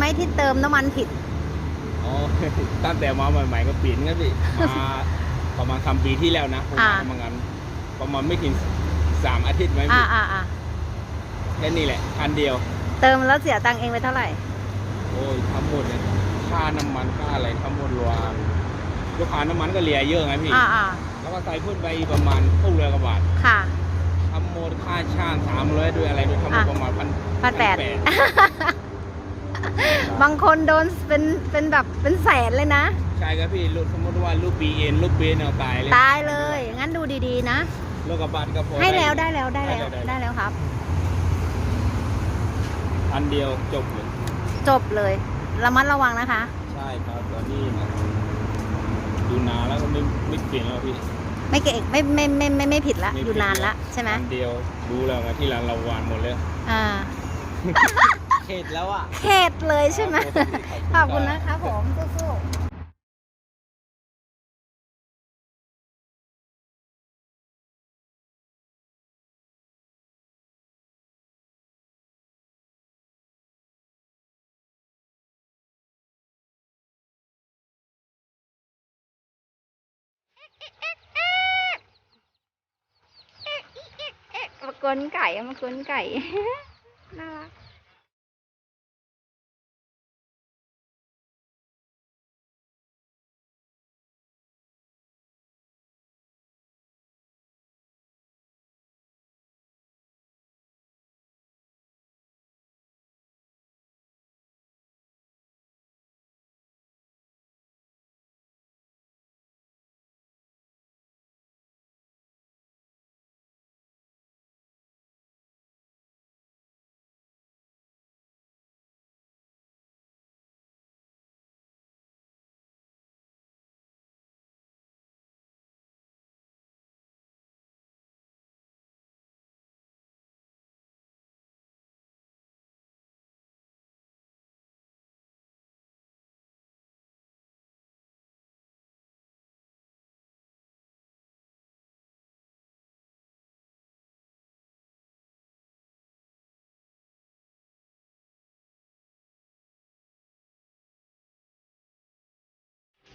ไหมที่เติมน้ำมันผิด อ๋อ ตั้งแต่มาใหม่ๆก็เปลี่ยนครับพี่มาประมาณคำปีที่แล้วนะผมอ่ามาประมาณประมาณไม่ถึงสามอาทิตย์ไหมอ่าพี่อ่าอ่าแค่นี้แหละคันเดียว เติมแล้วเสียตังค์เองไปเท่าไหร่ โอ้ยทั้งหมดเลยค่าน้ำมันค่าอะไรทั้งหมดรวมลูกค้าน้ำมันก็เหลียเยอะไงพี่ อ่าอ่าแล้วก็ใส่เพิ่มไปประมาณพวกเรือกว่าบาทค่ะ ทั้งหมดค่าช่างสามร้อยด้วยอะไรด้วยทั้งหมดอะ ประมาณพันพันแปด บางคนโดนเป็นเป็นแบบเป็นแสนเลยนะ ใช่ครับพี่ลูกสมมติว่าลูกปีเอ็นลูกปีเอ็นเอาตายเลยตายเลย งั้นดูดีๆนะลูกกระบาดก็พอให้แล้วได้แล้วได้แล้วได้ได้ได้แล้วครับ อันเดียวจบเลยจบเลยระมัดระวังนะคะ ใช่ครับตอนนี้นะดูนานแล้วก็ไม่ไม่เปลี่ยนแล้วพี่ไม่เก่งไม่ไม่ไม่ไม่ไม่ผิดละไม่อยู่นานละใช่ไหมอันเดียวดูแล้วไงที่ร้านเราวานหมดเลยอ่า เข็ดแล้วอะเข็ดเลยใช่ไหมขอบคุณนะคะผมสู้ๆมากวนไก่อะมากวนไก่ น่ารัก